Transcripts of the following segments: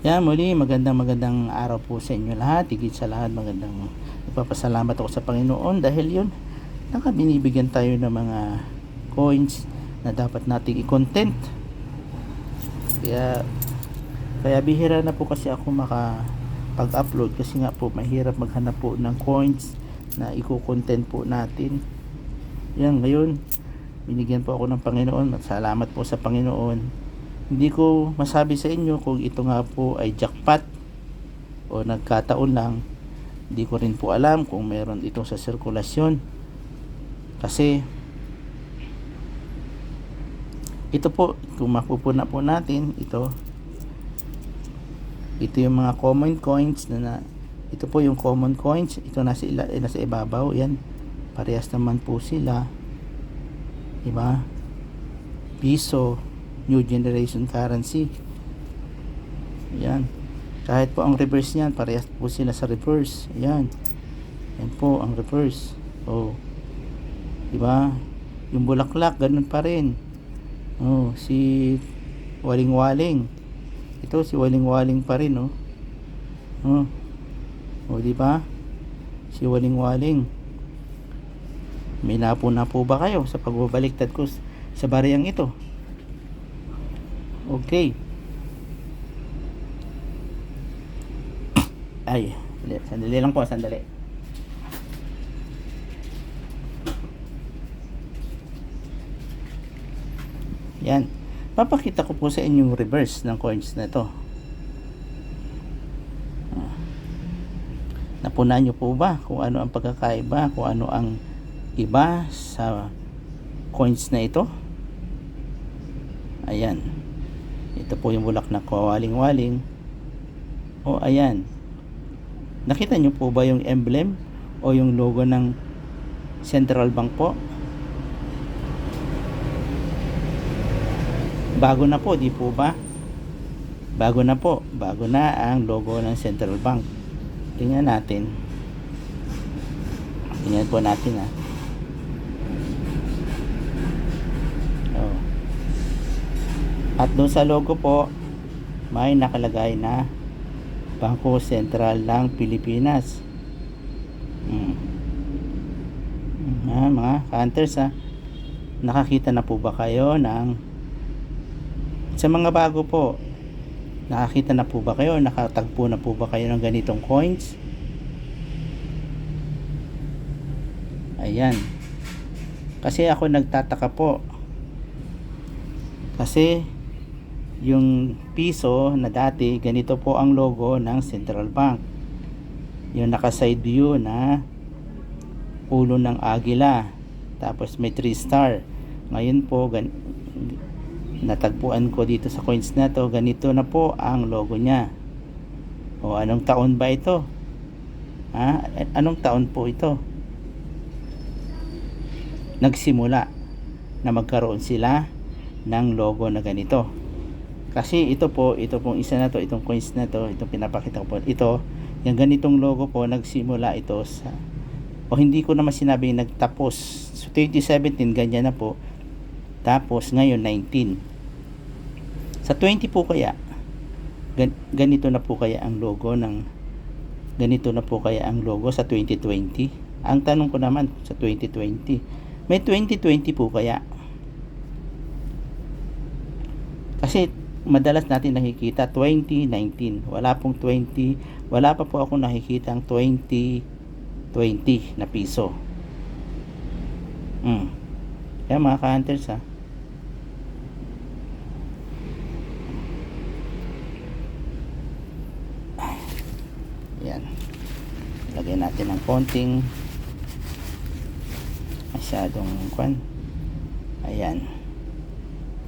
Yan, muli, magandang magandang araw po sa inyo lahat. Higit sa lahat, magandang nagpapasalamat ako sa Panginoon dahil yun, nakabinibigyan tayo ng mga coins na dapat nating i-content. Kaya, kaya bihira na po kasi ako makapag-upload kasi nga po mahirap maghanap po ng coins na i-content po natin. Yan, ngayon, binigyan po ako ng Panginoon. Salamat po sa Panginoon hindi ko masabi sa inyo kung ito nga po ay jackpot o nagkataon lang. Hindi ko rin po alam kung meron ito sa sirkulasyon. Kasi ito po, kung mapupuna po natin, ito ito yung mga common coins na, na ito po yung common coins. Ito nasa, ila, eh, nasa ibabaw yan. Parehas naman po sila. Diba? Piso new generation currency. Yan. Kahit po ang reverse niyan parehas po sila sa reverse. Yan. Yan po ang reverse. Oh. Di ba yung bulaklak ganun pa rin. Oh si waling waling ito si waling waling pa rin oh. Oh, oh di ba si waling waling may napo na po ba kayo sa pagbabaliktad ko sa bariyang ito Okay. Ay, sandali lang po, sandali. Yan. Papakita ko po sa inyo yung reverse ng coins na to. Ah. Napunan nyo po ba kung ano ang pagkakaiba, kung ano ang iba sa coins na ito? Ayan. Ito po yung bulaklak kawaling-waling. O ayan. Nakita nyo po ba yung emblem o yung logo ng Central Bank po? Bago na po, di po ba? Bago na po. Bago na ang logo ng Central Bank. Tingnan natin. Tingnan po natin ha. Oh. At doon sa logo po, may nakalagay na Bangko Sentral ng Pilipinas. Hmm. Ah, mga hunters ha. Nakakita na po ba kayo ng sa mga bago po nakakita na po ba kayo nakatagpo na po ba kayo ng ganitong coins ayan kasi ako nagtataka po kasi yung piso na dati ganito po ang logo ng Central Bank. Yung naka side view na ulo ng agila tapos may 3 star. Ngayon po gan natagpuan ko dito sa coins na to ganito na po ang logo niya. O anong taon ba ito? Ha? anong taon po ito? Nagsimula na magkaroon sila ng logo na ganito kasi ito po ito pong isa na to itong coins na to itong pinapakita ko po. Ito yung ganitong logo po nagsimula ito sa o hindi ko naman sinabing nagtapos. So 2017 ganyan na po. Tapos ngayon 19 sa 20 po kaya, gan, ganito na po kaya ang logo ng ganito na po kaya ang logo sa 2020? Ang tanong ko naman sa 2020, may 2020 po kaya? Kasi madalas natin nakikita 2019. Wala pong 20, wala pa po ako nakikita ang 2020 na piso. Mm. Kaya mga ka-hunters ha, Yan. Lagyan natin ng konting masyadong kwan. Ayan.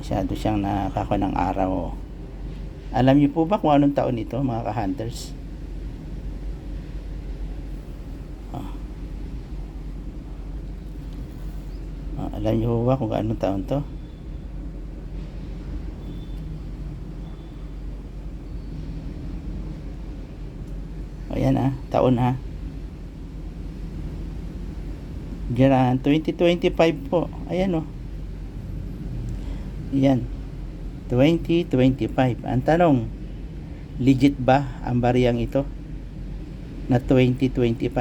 Masyado siyang nakaka ng araw. Alam niyo po ba kung anong taon ito mga ka-hunters? Oh. Oh, alam niyo po ba kung anong taon to? Ayan ah, taon ha. Diyan 2025 po. Ayan oh. Ayan. 2025. Ang tanong, Legit ba ang bariyang ito na 2025?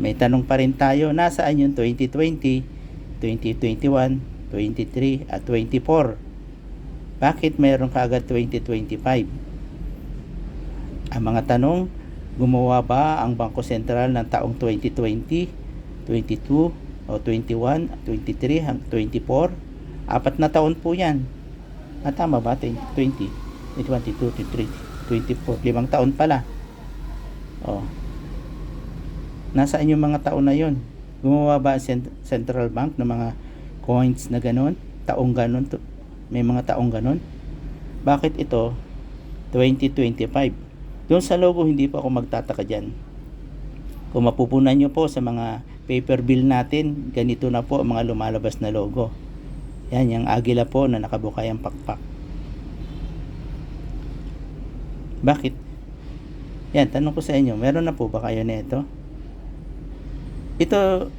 May tanong pa rin tayo, nasaan yung 2020, 2021, 23 at 24? Bakit mayroon ka agad 2025? Ang mga tanong, gumawa ba ang Bangko Sentral ng taong 2020, 22, o 21, 23, hang 24? Apat na taon po yan. Ah, tama ba? 20, 20, 21, 22, 23, 24. Limang taon pala. Oh. Nasaan yung mga taon na yon? Gumawa ba ang cent- central bank ng mga coins na ganon? Taong ganon? May mga taong ganon? Bakit ito 2025? Doon sa logo hindi po ako magtataka dyan. Kung mapupunan nyo po sa mga paper bill natin, ganito na po ang mga lumalabas na logo. Yan, yung agila po na nakabukay ang pakpak. Bakit? Yan, tanong ko sa inyo, meron na po ba kayo nito? Ito,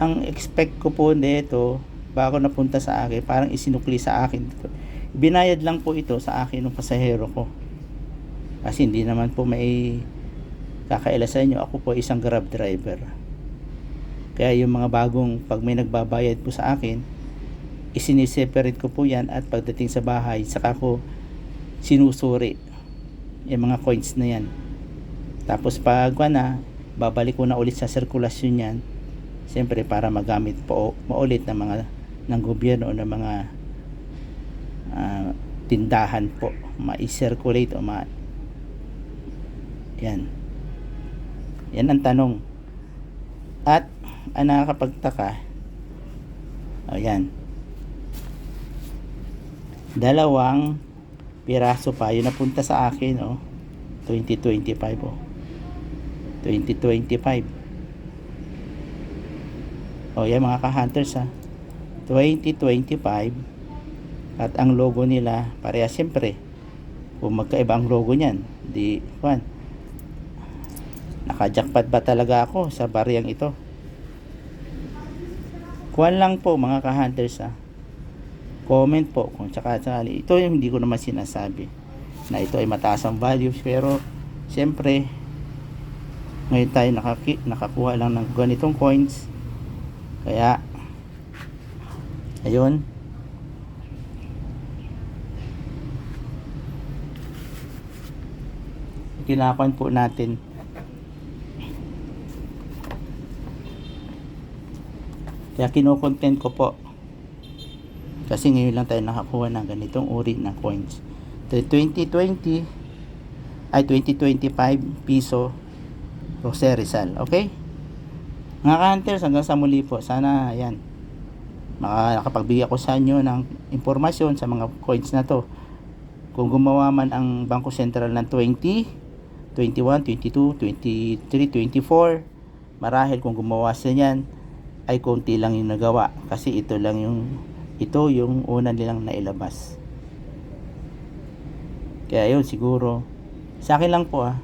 ang expect ko po nito, bago napunta sa akin, parang isinukli sa akin. Binayad lang po ito sa akin ng pasahero ko. Kasi hindi naman po may kakaila sa inyo, ako po isang grab driver. Kaya yung mga bagong, pag may nagbabayad po sa akin, isiniseparate ko po yan at pagdating sa bahay, saka ko sinusuri yung mga coins na yan. Tapos pag na, babalik ko na ulit sa sirkulasyon yan, siyempre para magamit po maulit ng mga ng gobyerno o ng mga ah, tindahan po, ma-circulate o ma yan. Yan ang tanong. At ang nakakapagtaka, o yan, dalawang piraso pa, yun napunta sa akin, oh, 2025, oh. 2025. O yan mga ka-hunters ha. 2025 at ang logo nila pareha siyempre kung magkaiba ang logo niyan di kwan nakajakpat ba talaga ako sa bariyang ito? Kuwan lang po mga ka-hunters ha comment po kung tsaka sakali ito yung hindi ko naman sinasabi na ito ay mataas ang values pero siyempre ngayon tayo nakaki, nakakuha lang ng ganitong coins. Kaya ayun. Kinakuan po natin kaya kinocontent ko po. Kasi ngayon lang tayo nakakuha ng ganitong uri ng coins. The 2020 ay 2025 piso Jose Rizal okay? Mga ka-hunters hanggang sa muli po. Sana yan maka, nakapagbigay ako sa inyo ng impormasyon sa mga coins na to. Kung gumawa man ang Bangko Sentral ng 20 21, 22, 23, 24 marahil kung gumawa sa yan ay konti lang yung nagawa kasi ito lang yung ito yung una nilang nailabas. Kaya yun siguro sa akin lang po ah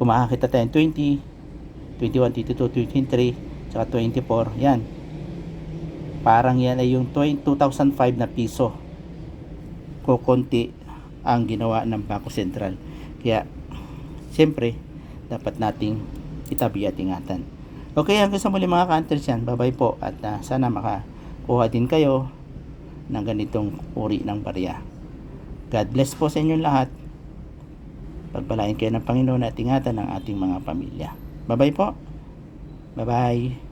kung makakita tayo ng 20 21, 22, 23 tsaka 24 yan. Parang yan ay yung 20 2005 na piso. Kukunti ang ginawa ng Bangko Sentral. Kaya siyempre dapat nating itabi at ingatan okay hanggang sa muli mga ka-hunters yan. Bye bye po. At ah, sana makakuha din kayo ng ganitong uri ng barya. God bless po sa inyong lahat. Pagpalain kayo ng Panginoon at ingatan ng ating mga pamilya. Bye bye po. Bye bye